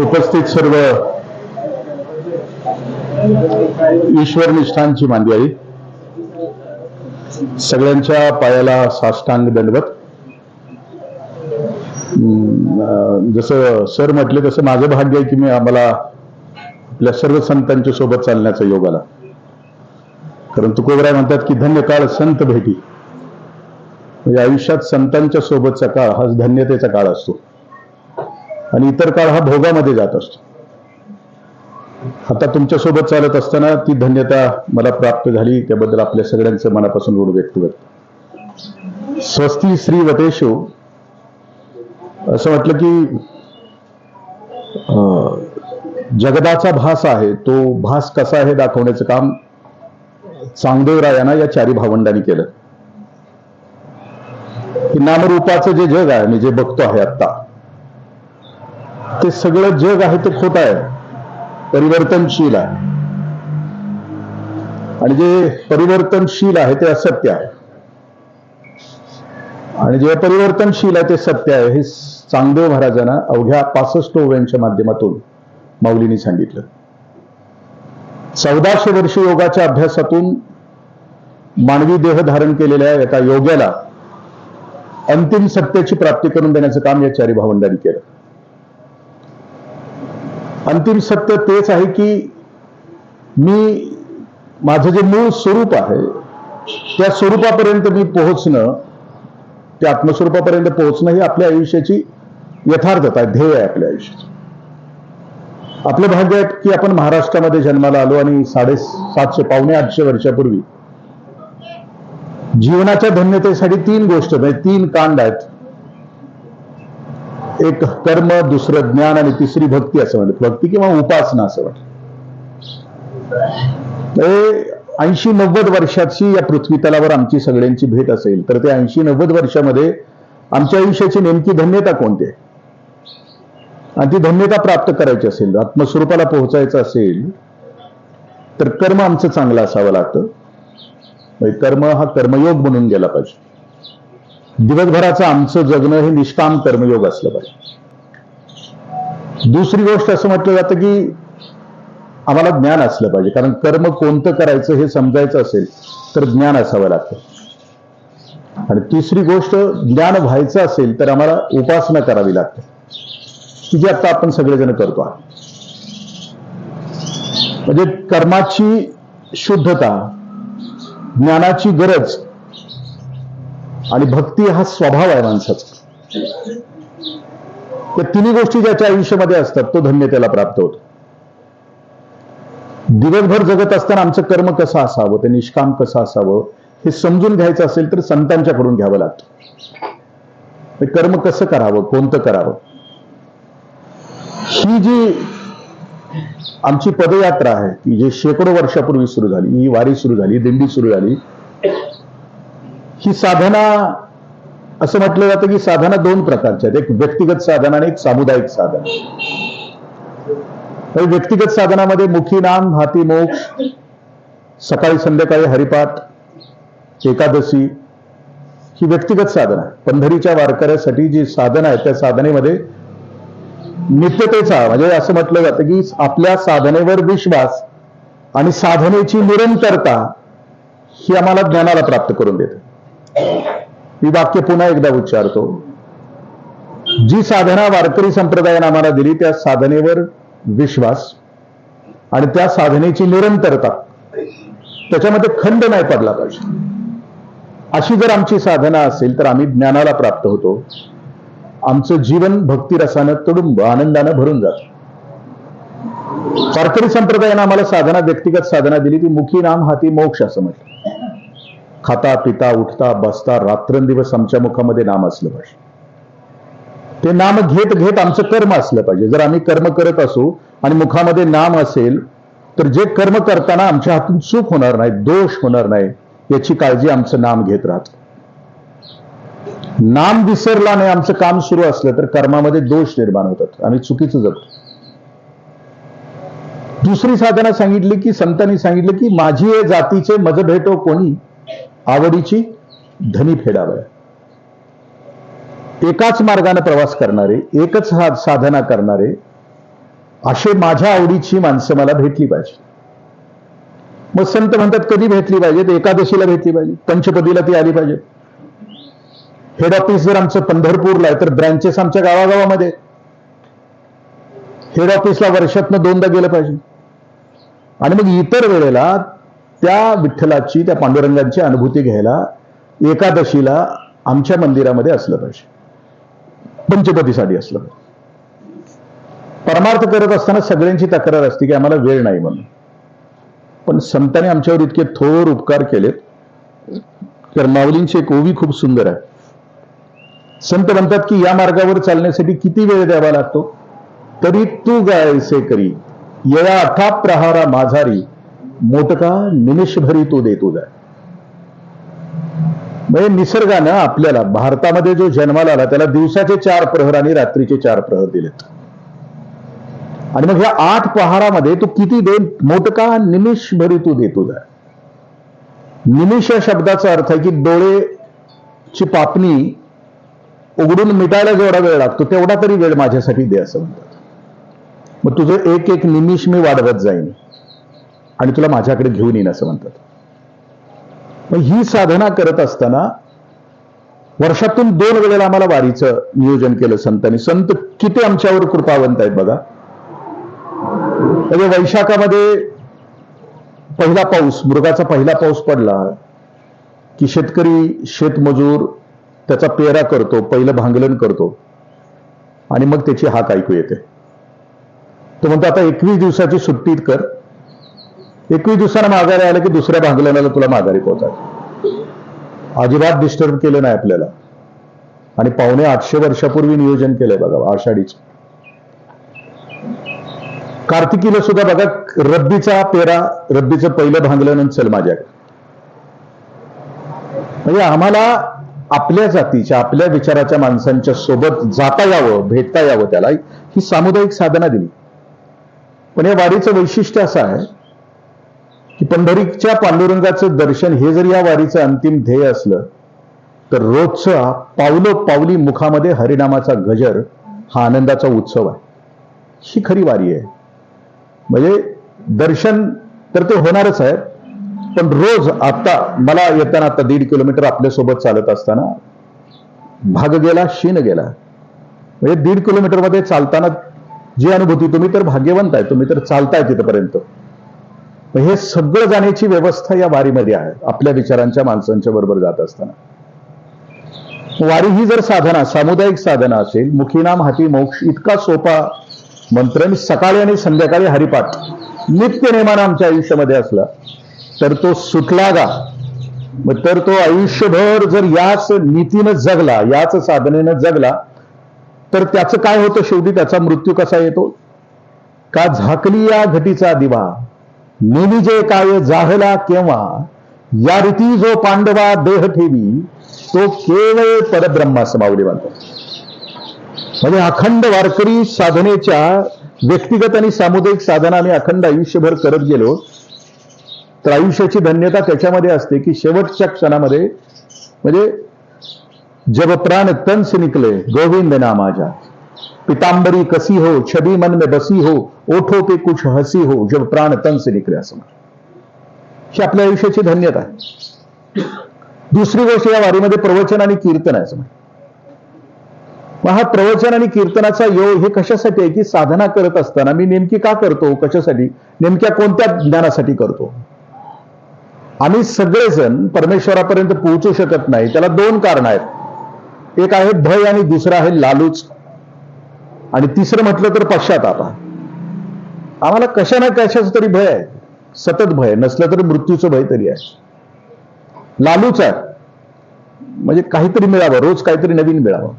उपस्थित सर्व ईश्वर निष्ठांची मांदियाळी सगळ्यांच्या पायाला साष्टांग दंडवत. जसं सर म्हटले तसं माझं भाग्य आहे की मी आम्हाला आपल्या सर्व संतांच्या सोबत चालण्याचा योग आला. कारण तुकोबराय म्हणतात की धन्य काळ संत भेटी. म्हणजे आयुष्यात संतांच्या सोबतचा काळ हा धन्यतेचा काळ असतो. आणि इतर काळ हा भोगामध्ये जात असतो. आता तुमच्यासोबत चालत असताना ती धन्यता मला प्राप्त झाली त्याबद्दल आपल्या सगळ्यांचं मनापासून ऋण व्यक्त करतो. स्वस्ती श्री वटेशो असं म्हटलं की अं, जगदाचा भास आहे तो भास कसा आहे दाखवण्याचं काम चांगदेवरायांना या चारी भावंडांनी केलं. की नामरूपाचं जे जग आहे मी जे बघतो आहे आता ते सगळं जग आहे ते खोट आहे. परिवर्तनशील आहे. आणि जे परिवर्तनशील आहे ते असत्य आहे. आणि जे परिवर्तनशील आहे ते सत्य आहे हे चांगदेव महाराजांना अवघ्या पासष्ट ओव्यांच्या माध्यमातून माऊलींनी सांगितलं. चौदाशे वर्ष योगाच्या अभ्यासातून मानवी देह धारण केलेल्या एका योग्याला अंतिम सत्याची प्राप्ती करून देण्याचं काम या चारी भावंडांनी केलं. अंतिम सत्य तेच आहे की मी माझं जे मूळ स्वरूप आहे त्या स्वरूपापर्यंत मी पोहोचणं त्या आत्मस्वरूपापर्यंत पोहोचणं ही आपल्या आयुष्याची यथार्थता आहे ध्येय आहे आपल्या आयुष्याची. आपलं भाग्य आहे की आपण महाराष्ट्रामध्ये जन्माला आलो आणि साडे सातशे पावणे आठशे वर्षापूर्वी जीवनाच्या धन्यतेसाठी तीन गोष्ट म्हणजे तीन कांड आहेत. एक कर्म दुसरं ज्ञान आणि तिसरी भक्ती असं म्हणत भक्ती किंवा उपासना असं म्हणत ऐंशी नव्वद वर्षाची या पृथ्वी तलावर आमची सगळ्यांची भेट असेल तर ते ऐंशी नव्वद वर्षामध्ये आमच्या आयुष्याची नेमकी धन्यता कोणती आहे? आणि ती धन्यता प्राप्त करायची असेल आत्मस्वरूपाला पोहोचायचं असेल तर कर्म आमचं चांगलं असावं लागतं. म्हणजे कर्म हा कर्मयोग म्हणून गेला पाहिजे. दिवसभराचं आमचं जगणं हे निष्काम कर्मयोग असलं पाहिजे. दुसरी गोष्ट असं म्हटलं जातं की आम्हाला ज्ञान असलं पाहिजे. कारण कर्म कोणतं करायचं हे समजायचं असेल तर ज्ञान असावं लागतं. आणि तिसरी गोष्ट ज्ञान व्हायचं असेल तर आम्हाला उपासना करावी लागते. की जी आता आपण सगळेजण करतो म्हणजे कर्माची शुद्धता ज्ञानाची गरज आणि भक्ती हा स्वभाव आहे माणसाचा. या तिन्ही गोष्टी ज्याच्या आयुष्यामध्ये असतात तो धन्य त्याला प्राप्त होतो. दिवसभर जगत असताना आमचं कर्म कसं असावं ते निष्काम कसं असावं हे समजून घ्यायचं असेल तर संतांच्याकडून घ्यावं लागतं. ते कर्म कसं करावं कोणतं करावं? ही जी आमची पदयात्रा आहे ती जी शेकडो वर्षापूर्वी सुरू झाली ही वारी सुरू झाली दिंडी सुरू झाली ही साधना असं म्हटलं जातं की साधना दोन प्रकारच्या आहेत. एक व्यक्तिगत साधना आणि एक सामुदायिक साधना. व्यक्तिगत साधनामध्ये मुखी नाम हाती मोक्ष सकाळी संध्याकाळी हरिपाठ एकादशी ही व्यक्तिगत साधना. आहे पंढरीच्या वारकऱ्यासाठी जी साधना आहे त्या साधनेमध्ये नित्यतेचा म्हणजे असं म्हटलं जातं की आपल्या साधनेवर विश्वास आणि साधनेची निरंतरता ही आम्हाला ज्ञानाला प्राप्त करून देते. मी वाक्य पुन्हा एकदा उच्चारतो. जी साधना वारकरी संप्रदायाने आम्हाला दिली त्या साधनेवर विश्वास आणि त्या साधनेची निरंतरता त्याच्यामध्ये खंड नाही पडला पाहिजे. अशी जर आमची साधना असेल तर आम्ही ज्ञानाला प्राप्त होतो. आमचं जीवन भक्तिरसानं तुडुंब आनंदानं भरून जातं. वारकरी संप्रदायानं आम्हाला साधना व्यक्तिगत साधना दिली ती मुखी नाम हाती मोक्ष असं म्हटलं. खाता पिता उठता बसता रात्रंदिवस आमच्या मुखामध्ये नाम असलं पाहिजे. ते नाम घेत घेत आमचं कर्म असलं पाहिजे. जर आम्ही कर्म करत असू आणि मुखामध्ये नाम असेल तर जे कर्म करताना आमच्या हातून चूक होणार नाही दोष होणार नाही याची काळजी आमचं नाम घेत राहत. नाम विसरला नाही आमचं काम सुरू असलं तर कर्मामध्ये दोष निर्माण होतात. आम्ही चुकीचं जगतो. दुसरी साधना सांगितली की संतांनी सांगितलं की माझी हे जातीचे मज भेटो कोणी आवडीची धनी फेडावया एकाच मार्गाने प्रवास करणारे एकच साधना करणारे असे माझ्या आवडीची माणसं मला भेटली पाहिजे. मग संत म्हणतात कधी भेटली पाहिजे? एकादशीला भेटली पाहिजे. पंचपदीला ती आली पाहिजे. हेड ऑफिस जर आमचं पंढरपूरला आहे तर ब्रँचेस आमच्या गावागावामध्ये हेड ऑफिसला वर्षातनं दोनदा गेलं पाहिजे. आणि मग इतर वेळेला त्या विठ्ठलाची त्या पांडुरंगांची अनुभूती घ्यायला एकादशीला आमच्या मंदिरामध्ये असलं पाहिजे. पंचपतीसाठी असलं पाहिजे. परमार्थ करत असताना सगळ्यांची तक्रार असते की आम्हाला वेळ नाही म्हणून. पण संतांनी आमच्यावर इतके थोर उपकार केलेत. तर माऊलींची एक ओवी खूप सुंदर आहे. संत म्हणतात की या मार्गावर चालण्यासाठी किती वेळ द्यावा लागतो? तरी तू गायसे करी. येळा अठा प्रहारा माझारी मोटका निमिषभरी तो देतो जाय. म्हणजे निसर्गानं आपल्याला भारतामध्ये जो जन्माला आला त्याला दिवसाचे चार प्रहर आणि रात्रीचे चार प्रहर दिलेत. आणि मग ह्या आठ पहारामध्ये तू किती दे मोटका निमिषभरी तू देतो जाय. निमिष या शब्दाचा अर्थ आहे की डोळेची पापणी उघडून मिटायला जेवढा वेळ लागतो तेवढा तरी वेळ माझ्यासाठी दे असं म्हणतात. मग तुझं एक एक निमिष मी वाढवत जाईन. आणि तुला माझ्याकडे घेऊन येईन असं म्हणतात. मग ही साधना करत असताना वर्षातून दोन वेळेला आम्हाला वारीचं नियोजन केलं संतांनी. संत किती आमच्यावर कृपावंत आहेत बघा. म्हणजे वैशाखामध्ये पहिला पाऊस मृगाचा पहिला पाऊस पडला की शेतकरी शेतमजूर त्याचा पेरा करतो पहिलं भांगलन करतो आणि मग त्याची हाक ऐकू येते. तो म्हणतो आता एकवीस दिवसाची सुट्टीत कर. एकवीस दिवसांना माघारी आलं की दुसऱ्या भांगलनाला तुला माघारी पोहोचायचं. अजिबात डिस्टर्ब केलं नाही आपल्याला. आणि पावणे आठशे वर्षापूर्वी नियोजन केलंय बघा आषाढीच. कार्तिकीला सुद्धा बघा रब्बीचा पेरा रब्बीचं पहिलं भांगलं चल माझ्याकडे. म्हणजे आम्हाला आपल्या जातीच्या आपल्या विचाराच्या माणसांच्या सोबत जाता यावं भेटता यावं त्याला. ही सामुदायिक साधना दिली. पण या वारीचं वैशिष्ट्य असं आहे की पंढरीच्या पांडुरंगाचं दर्शन हे जर या वारीचं अंतिम ध्येय असलं तर रोजचा पावलो पावली मुखामध्ये हरिनामाचा गजर हा आनंदाचा उत्सव आहे. ही खरी वारी आहे. म्हणजे दर्शन तर ते होणारच आहे पण रोज आता मला येताना आता दीड किलोमीटर आपल्यासोबत चालत असताना भाग गेला शीन गेला. म्हणजे दीड किलोमीटरमध्ये चालताना जी अनुभूती तुम्ही तर भाग्यवंत आहे तुम्ही तर चालताय तिथपर्यंत. हे सगळं जाण्याची व्यवस्था या वारीमध्ये आहे आपल्या विचारांच्या माणसांच्या बरोबर जात असताना. वारी ही जर साधना सामुदायिक साधना असेल मुखीनाम हाती मोक्ष इतका सोपा मंत्र आणि सकाळी आणि संध्याकाळी हरिपाठ नित्य नेमानं आमच्या आयुष्यामध्ये असला तर तो सुटला गा मग तर तो आयुष्यभर जर याच नीतीनं जगला याच साधनेनं जगला तर त्याचं काय होतं शेवटी? त्याचा मृत्यू कसा येतो? का झाकली या घटीचा दिवा? नेमी जे काय जाहला केव्हा? या रीती जो पांडवा देह ठेवी तो केवळ परब्रह्मा समावली मानतो म्हणजे अखंड वारकरी साधनेच्या व्यक्तिगत आणि सामुदायिक साधना आम्ही अखंड आयुष्यभर करत गेलो तर आयुष्याची धन्यता त्याच्यामध्ये असते की शेवटच्या क्षणामध्ये म्हणजे जब प्राण तन से निकले गोविंद नामाजा पिताम्बरी कसी हो छबी मन में बसी हो ओठो पे कुछ हसी हो जब प्राण तन से निकले असं ही आपल्या आयुष्याची धन्यता आहे. दुसरी गोष्ट या वारीमध्ये प्रवचन आणि कीर्तन आहे समज मग हा प्रवचन आणि कीर्तनाचा योग हे कशासाठी आहे की साधना करत असताना मी नेमकी का करतो? कशासाठी? नेमक्या कोणत्या ज्ञानासाठी करतो? आम्ही सगळेजण परमेश्वरापर्यंत पोहोचू शकत नाही. त्याला दोन कारण आहेत. एक आहे भय आणि दुसरं आहे लालूच. आणि तिसरं म्हटलं तर पश्चाताप आम्हाला कशा ना कशाचं तरी भय आहे. सतत भय नसलं तरी मृत्यूचं भय तरी आहे. लालूच आहे. म्हणजे काहीतरी मिळावं. रोज काहीतरी नवीन मिळावं.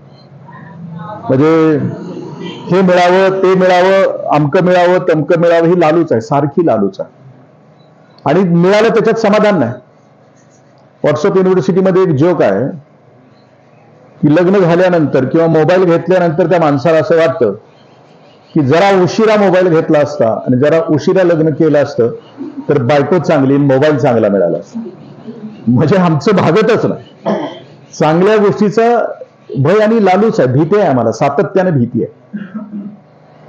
म्हणजे हे मिळावं ते मिळावं अमकं मिळावं तमकं मिळावं ही लालूच आहे. सारखी लालूच आहे. आणि मिळालं त्याच्यात समाधान नाही. व्हॉट्सअप युनिव्हर्सिटीमध्ये एक जोक आहे. की लग्न झाल्यानंतर किंवा मोबाईल घेतल्यानंतर त्या माणसाला असं वाटतं की जरा उशिरा मोबाईल घेतला असता आणि जरा उशिरा लग्न केलं असतं तर बायको चांगली मोबाईल चांगला मिळाला असता. म्हणजे आमचं भागतच नाही. चांगल्या गोष्टीचा भय आणि लालूच आहे भीती आहे आम्हाला सातत्याने भीती आहे.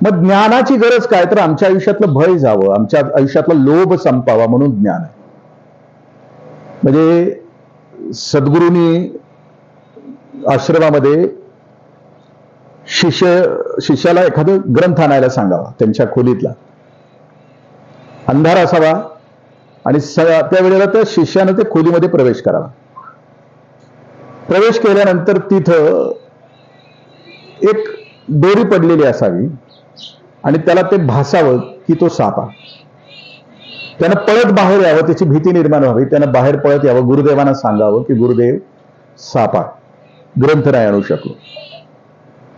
मग ज्ञानाची गरज काय? तर आमच्या आयुष्यातलं भय जावं आमच्या आयुष्यातला लोभ संपावा म्हणून ज्ञान आहे. म्हणजे सद्गुरूंनी आश्रमामध्ये शिष्य शिष्याला एखादं ग्रंथ आणायला सांगावा त्यांच्या खोलीतला. अंधार असावा आणि स त्यावेळेला त्या शिष्यानं ते खोलीमध्ये प्रवेश करावा. प्रवेश केल्यानंतर तिथं एक दोरी पडलेली असावी आणि त्याला ते भासावं की तो सापा. त्यानं पळत बाहेर यावं त्याची भीती निर्माण व्हावी त्यानं बाहेर पळत यावं गुरुदेवांना सांगावं की गुरुदेव सापा. ग्रंथ नाही आणू शकलो.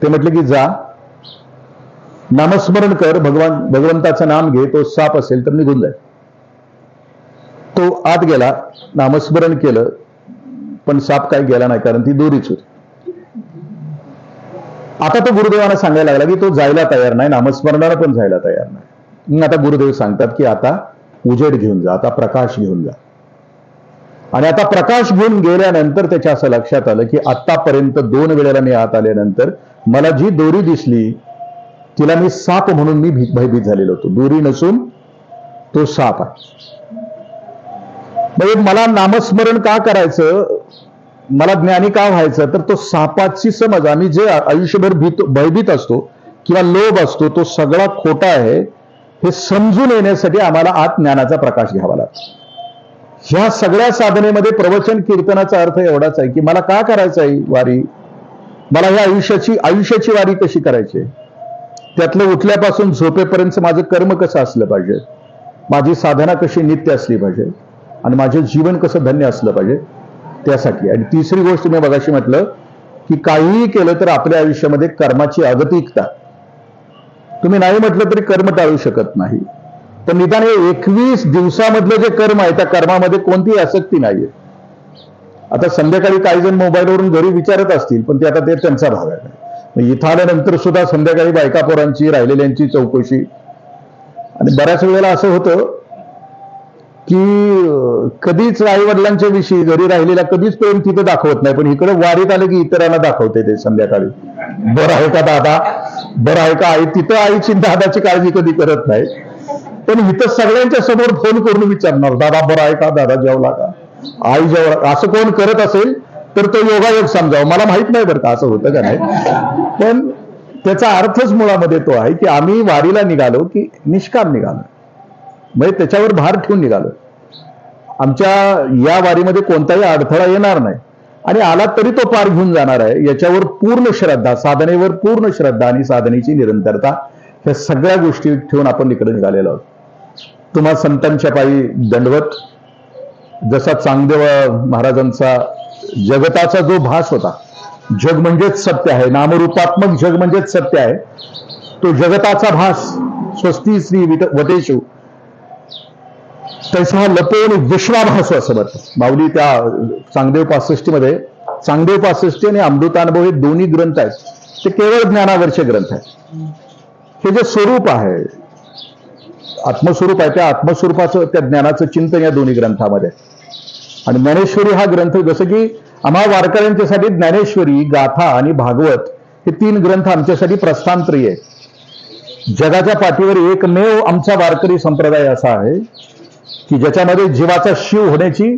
ते म्हटले की जा नामस्मरण कर भगवान भगवंताचं नाम घे तो साप असेल तर निघून जाईल. तो आत गेला नामस्मरण केलं पण साप काही गेला नाही कारण ती दोरीच होती. आता तो गुरुदेवांना सांगायला लागला की तो जायला तयार नाही नामस्मरणाला पण जायला तयार नाही. मग आता गुरुदेव सांगतात की आता उजेड घेऊन जा आता प्रकाश घेऊन जा. आणि आता प्रकाश घेऊन गेल्यानंतर त्याच्या असं लक्षात आलं की आतापर्यंत दोन वेळेला मी आत आल्यानंतर मला जी दोरी दिसली तिला मी साप म्हणून मी भी- भयभीत झालेलो होतो. दोरी नसून तो साप आहे. म्हणजे मला नामस्मरण का करायचं? मला ज्ञानी का व्हायचं? तर तो सापाची समज. आम्ही जे आयुष्यभर भीत भयभीत असतो किंवा लोभ असतो तो सगळा खोटा आहे हे समजून येण्यासाठी आम्हाला आत ज्ञानाचा प्रकाश घ्यावा लागतो. ह्या सगळ्या साधनेमध्ये प्रवचन कीर्तनाचा अर्थ एवढाच आहे की मला का करायचं आहे वारी? मला ह्या आयुष्याची आयुष्याची वारी कशी करायची त्यातलं उठल्यापासून झोपेपर्यंत माझं कर्म कसं असलं पाहिजे? माझी साधना कशी नित्य असली पाहिजे? आणि माझे जीवन कसं धन्य असलं पाहिजे? त्यासाठी. आणि तिसरी गोष्ट मी बघाशी म्हटलं की काहीही केलं तर आपल्या आयुष्यामध्ये कर्माची अगतिकता. तुम्ही नाही म्हटलं तरी कर्म टाळू शकत नाही. तर निदान हे एकवीस दिवसामधलं जे कर्म आहे त्या कर्मामध्ये कोणतीही आसक्ती नाहीये. आता संध्याकाळी काही जण मोबाईलवरून घरी विचारत असतील पण ते आता ते त्यांचा भाग आहे. इथं आल्यानंतर सुद्धा संध्याकाळी बायका पोरांची राहिलेल्यांची चौकशी. आणि बऱ्याच वेळेला असं होतं की कधीच आई वडिलांच्या विषयी घरी राहिलेल्या कधीच प्रेम तिथं दाखवत नाही पण इकडे वारीत आलं की इतरांना दाखवते ते संध्याकाळी. बरं आहे का दादा? बरं आहे का आई? तिथं आईची दादाची काळजी कधी करत नाही. पण इथं सगळ्यांच्या समोर फोन करून विचारणार दादा बरं आहे का? दादा जेवला का? आई जेवला असं कोण करत असेल तर तो योगायोग समजावं. मला माहीत नाही बरं का असं होतं का नाही. पण त्याचा अर्थच मुळामध्ये तो आहे की आम्ही वारीला निघालो की निष्काम निघालो. म्हणजे त्याच्यावर भार ठेवून निघालो. आमच्या या वारीमध्ये कोणताही अडथळा येणार नाही. आणि आला तरी तो पार घेऊन जाणार आहे. याच्यावर पूर्ण श्रद्धा साधनेवर पूर्ण श्रद्धा आणि साधनेची निरंतरता ह्या सगळ्या गोष्टी ठेवून आपण इकडे निघालेलो आहोत. तुम्हा संतांच्या पायी दंडवत जसा चांगदेव महाराजांचा जगताचा जो भास होता जग म्हणजेच सत्य आहे नामरूपात्मक जग म्हणजेच सत्य आहे तो जगताचा भास स्वस्ती श्री वटेशू तसा लपवून विश्वाभास असं म्हणतात. माऊली त्या चांगदेव पासष्टी मध्ये चांगदेव पासष्टी आणि अमृतानुभव हे दोन्ही ग्रंथ आहेत ते केवळ ज्ञानावरचे ग्रंथ आहेत. हे जे स्वरूप आहे आत्मस्वरूप आहे. त्या आत्मस्वरूपाचं त्या ज्ञानाचं चिंतन या दोन्ही ग्रंथामध्ये. आणि ज्ञानेश्वरी हा ग्रंथ जसं की आम्हा वारकऱ्यांच्यासाठी ज्ञानेश्वरी गाथा आणि भागवत हे तीन ग्रंथ आमच्यासाठी प्रस्थांतरी आहे जगाच्या पाठीवर एकमेव आमचा वारकरी संप्रदाय असा आहे की ज्याच्यामध्ये जीवाचा शिव होण्याची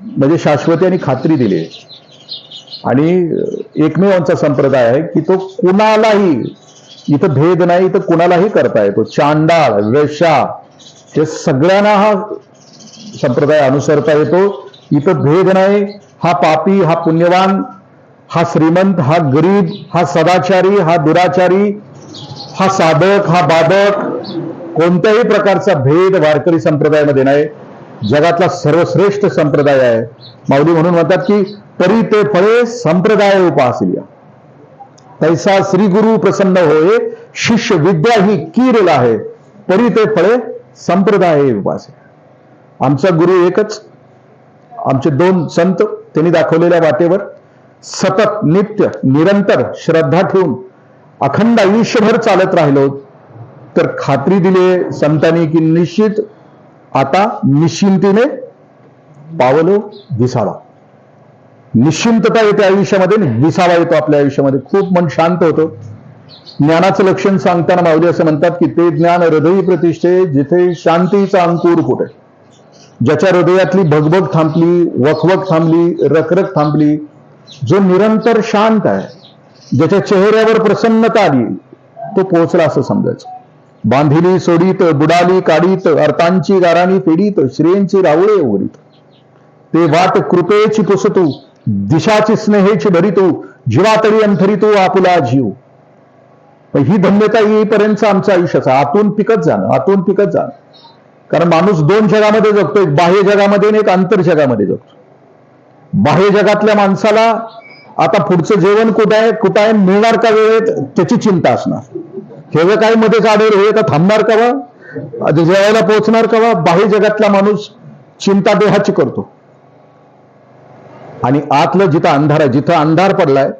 म्हणजे शाश्वती आणि खात्री दिली आहे. आणि एकमेव आमचा संप्रदाय आहे की तो कुणालाही इथं भेद नाही तर कुणालाही करता येतो. चांडाळ वेशा हे सगळ्यांना हा संप्रदाय अनुसरता येतो. इथं भेद नाही. हा पापी, हा पुण्यवान, हा श्रीमंत, हा गरीब, हा सदाचारी, हा दुराचारी, हा साधक, हा बाधक, कोणत्याही प्रकारचा भेद वारकरी संप्रदायामध्ये नाही. जगातला सर्वश्रेष्ठ संप्रदाय आहे. माऊली म्हणून म्हणतात की, तरी ते फळे संप्रदाय उपासलिया. तैसा श्री गुरु प्रसन्न होय शिष्य विद्या ही कीर आहे तरी ते फळे संप्रदाय उपासे। आमचा गुरु एकच आमचे दोन संत त्यांनी दाखवलेल्या वाटेवर सतत नित्य निरंतर श्रद्धा ठेवून अखंड आयुष्यभर चालत राहिलो तर खात्री दिली संतांनी की निश्चित आता निश्चिंतीने पावलो दिसावा। निश्चिंतता येते आयुष्यामध्ये विसावा येतो आपल्या आयुष्यामध्ये. खूप मन शांत होतं. ज्ञानाचं लक्षण सांगताना माऊली असं म्हणतात की ते ज्ञान हृदयी प्रतिष्ठे जिथे शांतीचा अंकुर कुठे ज्याच्या हृदयातली भगभग थांबली वखवख थांबली रखरख थांबली जो निरंतर शांत आहे ज्याच्या चेहऱ्यावर प्रसन्नता आली तो पोहोचला असं समजायचं. बांधिली सोडीत बुडाली काढीत अर्थांची गाराणी फेडीत श्रेयांची रावळे उघडीत ते वाट कृपेची पुसतू दिशाची स्नेहेची भरितू जीवातळी अंथरितू आपुला जीव. ही धन्यता येईपर्यंत आमचं आयुष्याचं आतून पिकत जाणं आतून पिकत जाणं. कारण माणूस दोन जगामध्ये जगतो एक बाह्य जगामध्ये आणि एक आंतर जगामध्ये जगतो. बाह्य जगातल्या माणसाला आता पुढचं जेवण कुठं आहे कुठं आहे मिळणार का वेळेत त्याची चिंता असणार. हे काय मध्ये काढेल हे का थांबणार का बा जेवायला पोहोचणार का बाह्य जगातला माणूस चिंता देहाची करतो. आणि आतलं जिथं अंधार आहे जिथं अंधार पडलाय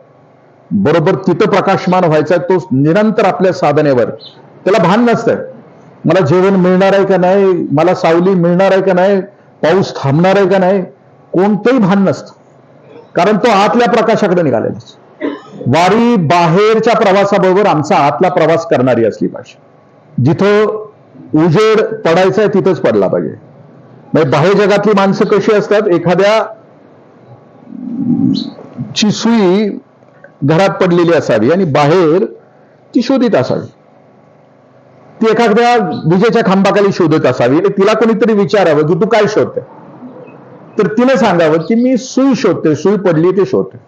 बरोबर तिथं प्रकाशमान व्हायचा तो निरंतर आपल्या साधनेवर. त्याला भान नसतंय. मला जेवण मिळणार आहे का नाही? मला सावली मिळणार आहे का नाही? पाऊस थांबणार आहे का नाही? कोणतंही भान नसतं. कारण तो आतल्या प्रकाशाकडे निघालेला वारी बाहेरच्या प्रवासाबरोबर आमचा आतला प्रवास करणारी असली पाहिजे. जिथं उजेड पडायचा आहे तिथंच पडला पाहिजे. म्हणजे बाह्य जगातली माणसं कशी असतात? एखाद्या ची सुई घरात पडलेली असावी आणि बाहेर ती शोधित असावी. ती एखाद्या विजेच्या खांबाखाली शोधत असावी आणि तिला कोणीतरी विचारावं की तू काय शोधते? तर तिने सांगावं की मी सुई शोधते सुई पडली ते शोधते.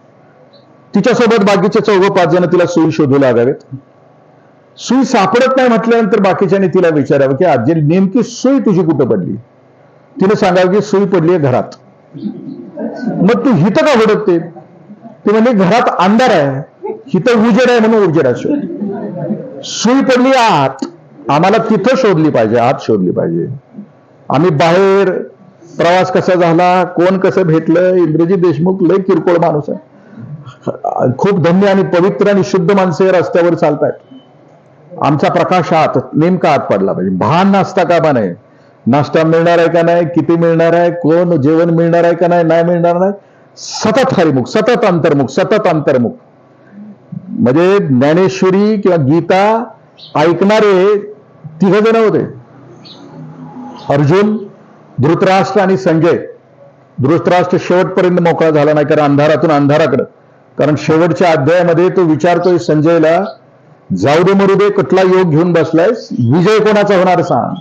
तिच्यासोबत बाकीचे चौघ पाच जण तिला सुई शोधू लागावेत. सुई सापडत नाही म्हटल्यानंतर बाकीच्याने तिला विचारावं की आजी नेमकी सुई तुझी कुठं पडली? तिने सांगावं की सुई पडली घरात. मग तू हिथं का हुडकते ते म्हणजे घरात अंधार आहे. हिथं उजेड आहे म्हणून उजेड असो. सुई पडली आत. आम्हाला तिथं शोधली पाहिजे आत शोधली पाहिजे. आम्ही बाहेर प्रवास कसा झाला कोण कसं भेटलं इंद्रजी देशमुख लय किरकोळ माणूस आहे. खूप धन्य आणि पवित्र आणि शुद्ध माणसे रस्त्यावर चालतायत. आमचा प्रकाश आत नेमका आत पडला पाहिजे. भान नाश्ता का बा नाही नाश्ता मिळणार आहे का नाही? किती मिळणार आहे? कोण जेवण मिळणार आहे का नाही? नाही मिळणार नाही? सतत हरिमुख सतत अंतर्मुख सतत अंतर्मुख. म्हणजे ज्ञानेश्वरी किंवा गीता ऐकणारे तिघ जण होते. अर्जुन धृतराष्ट्र आणि संजय. धृतराष्ट्र शेवटपर्यंत मोकळा झाला नाही कारण अंधारातून अंधाराकडं. कारण शेवटच्या अध्यायामध्ये तो विचारतोय संजयला जाऊ दे मरुदे कुठला योग घेऊन बसलायस? विजय कोणाचा होणार सांग.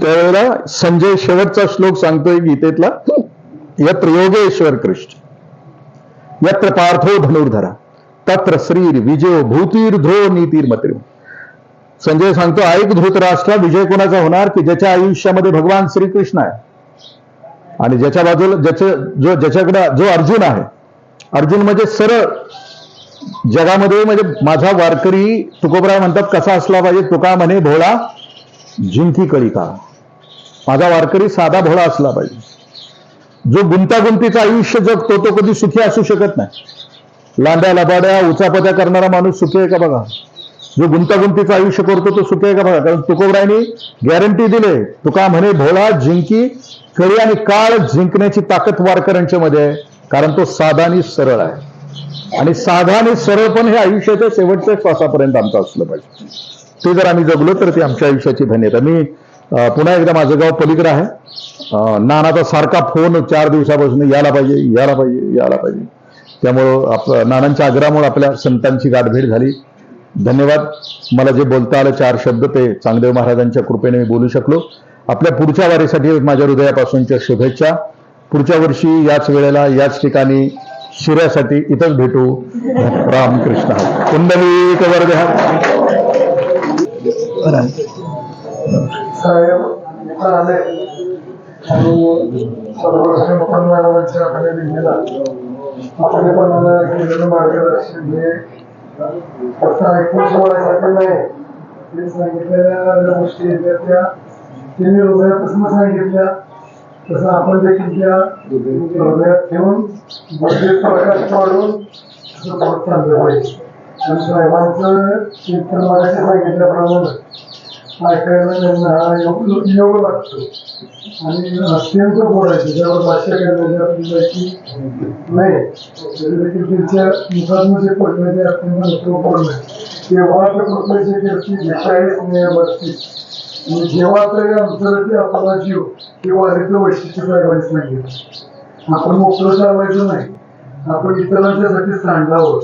त्यावेळेला संजय शेवटचा श्लोक सांगतोय गीतेतला यत्र योगेश्वर कृष्ण यत्र पार्थो धनुर्धरा तत्र श्रीर विजय भूतीर ध्रो नीतीर मत्रिम संजय सांगतो ऐक धृतराष्ट्र विजय कोणाचा होणार? की ज्याच्या आयुष्यामध्ये भगवान श्रीकृष्ण आहे? आणि ज्याच्या बाजूला ज्याचं जो ज्याच्याकडे जो अर्जुन आहे अर्जुन म्हणजे सरळ जगामध्ये म्हणजे माझा वारकरी तुकोबराय म्हणतात कसा असला पाहिजे तुका म्हणे भोळा जिंकी कळिका माझा वारकरी साधा भोळा असला पाहिजे. जो गुंतागुंतीचं आयुष्य जगतो तो कधी सुखी असू शकत नाही. लांड्या लबाड्या उचापत्या करणारा माणूस सुखी आहे का बघा? जो गुंतागुंतीचं आयुष्य करतो तो सुखी आहे का बघा? कारण तुकोबरायनी गॅरंटी दिले तुका म्हणे भोळा जिंकी कळी आणि काळ जिंकण्याची ताकद वारकऱ्यांच्या मध्ये आहे. कारण तो साधा आणि सरळ आहे. आणि साधा आणि सरळ पण हे आयुष्याच्या शेवटच्या श्वासापर्यंत आमचं असलं पाहिजे. ते जर आम्ही जगलो तर ते आमच्या आयुष्याची धन्यता मी पुन्हा एकदा माझं गाव पलीकडं आहे. नानाचा सारखा फोन चार दिवसापासून यायला पाहिजे यायला पाहिजे यायला पाहिजे. त्यामुळं आप नानांच्या आग्रहामुळे आपल्या संतांची गाठभेट झाली. धन्यवाद. मला जे बोलता आलं चार शब्द ते चांगदेव महाराजांच्या कृपेने मी बोलू शकलो. आपल्या पुढच्या वारीसाठी माझ्या हृदयापासूनच्या शुभेच्छा. पुढच्या वर्षी याच वेळेला याच ठिकाणी शिऱ्यासाठी इथंच भेटू. रामकृष्ण. कुंडली कवर साहेब मार्गदर्शन हे फक्त ऐकून सोडायसाठी नाही ते सांगितलेल्या ज्या गोष्टी येत्या त्या त्यांनी हृदयापासून सांगितल्या तसं आपण देखील त्या हृदयात ठेवून बुद्धीत प्रकाश पाडून असं चाललं पाहिजे आणि साहेबांचं कीर्तन मागाशी सांगितल्याप्रमाणे ऐकायला करायला त्यांना हा योग आणि अत्यंत बोलायचं ज्यावर भाषा करायला आपल्यापैकी नाही त्याच्यापैकी त्यांच्या मुखातमध्ये पडलं ते आपल्याला पडलं तेव्हा तर पडल्याचे व्यक्ती विषाळीच नाही बसते आणि जेव्हा तर अंतर ते आपला जीव किंवा हरित वैशिष्ट्य करायचं नाही आपण मोकळं चालवायचं नाही आपण इतरांच्यासाठी सांगावं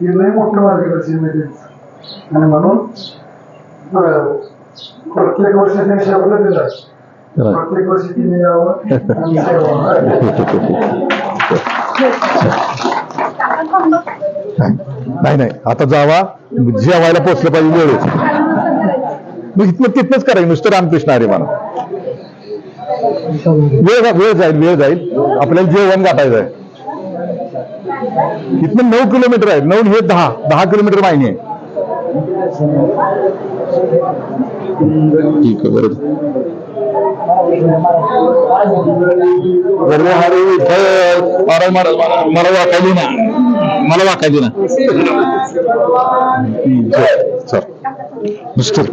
की नाही मोठं मार्गदर्शन आणि म्हणून प्रत्येक वर्षी त्यांनी शब्द दिला प्रत्येक वर्षी तिने यावं आणि सेवा. नाही नाही. आता जावा. जेवायला पोचलं पाहिजे वेळेत. मग इथनं तिथनंच करायचं. नुसतं रामकृष्ण हरी म्हणा. वेळ वेळ जाईल वेळ जाईल. आपल्याला जेवण गाठायचं आहे. इथनं नऊ किलोमीटर आहे. नऊ हे दहा. दहा किलोमीटर माहिती आहे ठीक आहे बरोबर मला वाका देना मला चल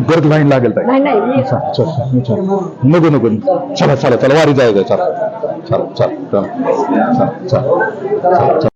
परत लाईन लागेल चल नको नको. चला चला चला वारी जायचं चला चला. चला चला चला चला.